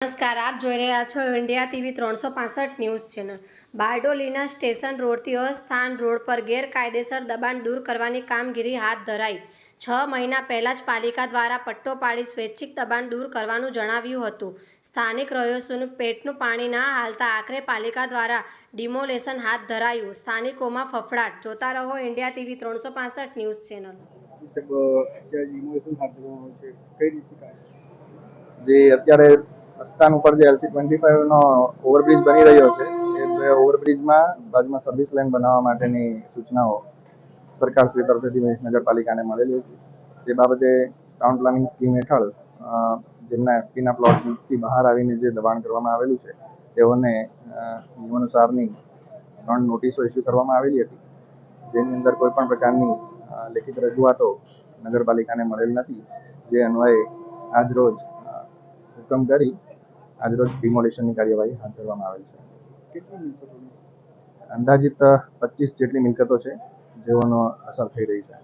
નમસ્કાર, આપ જોઈ રહ્યા છો ઇન્ડિયા ટીવી ત્રણસો ન્યૂઝ ચેનલ. બારડોલીના સ્ટેશન રોડથી અસ્થાન રોડ પર ગેરકાયદેસર દબાણ દૂર કરવાની કામગીરી હાથ ધરાઈ. છ મહિના પહેલાં જ પાલિકા દ્વારા પટ્ટો પાડી સ્વૈચ્છિક દબાણ દૂર કરવાનું જણાવ્યું હતું. સ્થાનિક રહીશોનું પેટનું પાણી ના હાલતા આખરે પાલિકા દ્વારા ડિમોલેશન હાથ ધરાયું. સ્થાનિકોમાં ફફડાટ. જોતા રહો ઇન્ડિયા ટીવી ત્રણસો ન્યૂઝ ચેનલ. જે અત્યારે રસ્તાન ઉપર જે એલસી ટ્વેન્ટી ફાઈવનો ઓવરબ્રિજ બની રહ્યો છે, એ ઓવરબ્રિજમાં બાજુમાં સર્વિસ લાઇન બનાવવા માટેની સૂચનાઓ સરકાર શ્રી તરફથી નગરપાલિકાને મળેલી હતી. તે બાબતે ટાઉન પ્લાનિંગ સ્કીમ હેઠળ જેમના એફપીના પ્લોટથી બહાર આવીને જે દબાણ કરવામાં આવેલું છે, તેઓને નિયમાનુસારની ત્રણ નોટિસો ઇસ્યુ કરવામાં આવેલી હતી. જેની અંદર કોઈ પણ પ્રકારની લેખિત રજૂઆતો નગરપાલિકાને મળેલ નથી. જે અન્વયે આજ રોજ હુકમ કરી આજરોજ ડિમોલિશનની કાર્યવાહી હાથ ધરવામાં આવેલ છે. અંદાજિત પચીસ જેટલી મિલકતો છે જેઓનો અસર થઈ રહી છે.